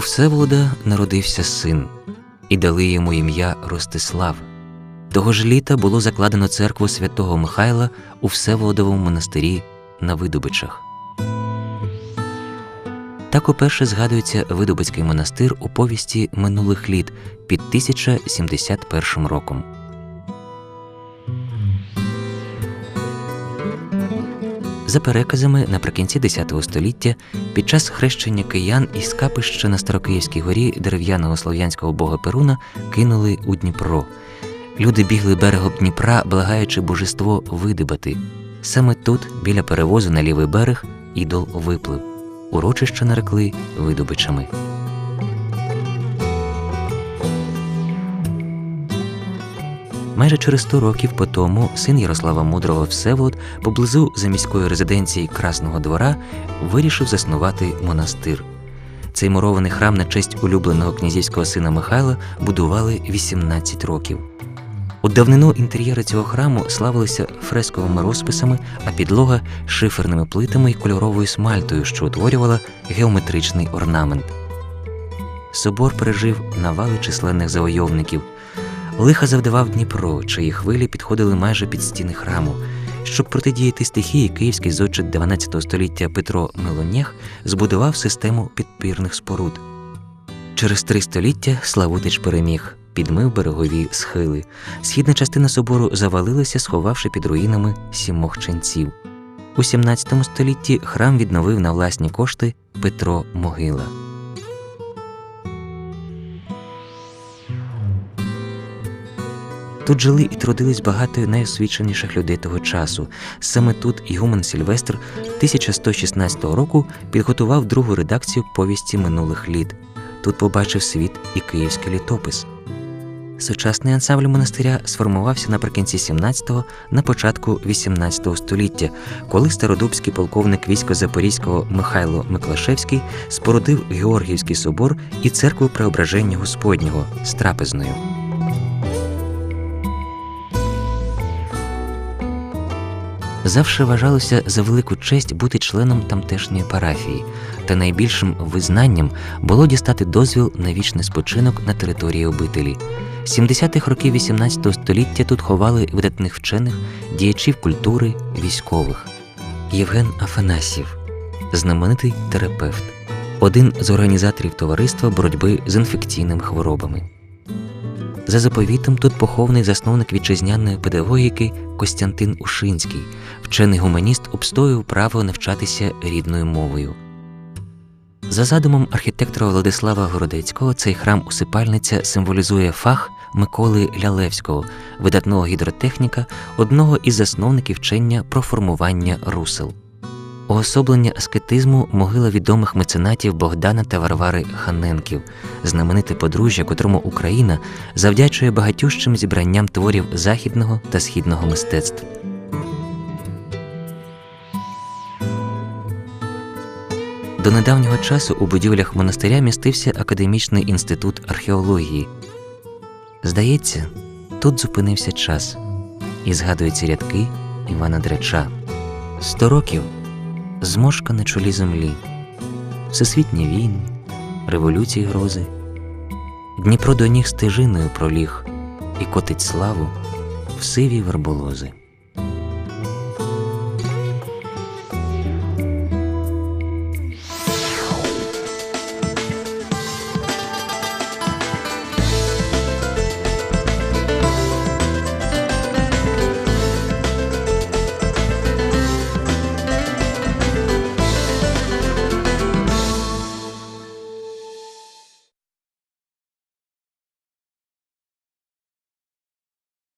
Всеволода народився син, і дали йому ім'я Ростислав. Того ж літа було закладено церкву святого Михайла у Всеволодовому монастирі на Видубичах. Так уперше згадується Видубицький монастир у повісті минулих літ під 1071 роком. За переказами, наприкінці X століття, під час хрещення киян із капища на Старокиївській горі дерев'яного слов'янського бога Перуна кинули у Дніпро. Люди бігли берегом Дніпра, благаючи божество видибати. Саме тут, біля перевозу на лівий берег, ідол виплив. Урочище нарекли видобичами. Майже через 100 років по тому син Ярослава Мудрого Всеволод поблизу заміської резиденції Красного двора вирішив заснувати монастир. Цей мурований храм на честь улюбленого князівського сина Михайла будували 18 років. У давнину інтер'єри цього храму славилися фресковими розписами, а підлога шиферними плитами і кольоровою смальтою, що утворювала геометричний орнамент. Собор пережив навали численних завойовників. Лиха завдавав Дніпро, чиї хвилі підходили майже під стіни храму. Щоб протидіяти стихії, київський зодчик 12 століття Петро Мелонєх збудував систему підпірних споруд. Через три століття Славутич переміг, підмив берегові схили. Східна частина собору завалилася, сховавши під руїнами сімох ченців. У 17 столітті храм відновив на власні кошти Петро Могила. Тут жили і трудились багато найосвіченіших людей того часу. Саме тут Ігумен Сільвестр 1116 року підготував другу редакцію повісті минулих літ. Тут побачив світ і київський літопис. Сучасний ансамбль монастиря сформувався наприкінці 17-го, на початку 18 століття, коли стародубський полковник війська Запорізького Михайло Миклашевський спорудив Георгіївський собор і церкву Преображення Господнього з трапезною. Завше вважалося за велику честь бути членом тамтешньої парафії, та найбільшим визнанням було дістати дозвіл на вічний спочинок на території обителі. 70-х років 18 століття тут ховали видатних вчених, діячів культури, військових. Євген Афанасьєв, знаменитий терапевт, один з організаторів товариства боротьби з інфекційними хворобами. За заповітом тут похований засновник вітчизняної педагогіки Костянтин Ушинський, вчений гуманіст обстоював право навчатися рідною мовою. За задумом архітектора Владислава Городецького, цей храм усипальниця символізує фах Миколи Лялевського, видатного гідротехніка, одного із засновників вчення про формування русел. Уособлення аскетизму могила відомих меценатів Богдана та Варвари Ханенків, знамените подружжя, котрому Україна завдячує багатющим зібранням творів західного та східного мистецтв. До недавнього часу у будівлях монастиря містився академічний інститут археології. Здається, тут зупинився час і згадуються рядки Івана Драча. Сто років зморшка на чолі землі, всесвітні війни, революції грози. Дніпро до ніг стежиною проліг і котить славу в сиві верболози.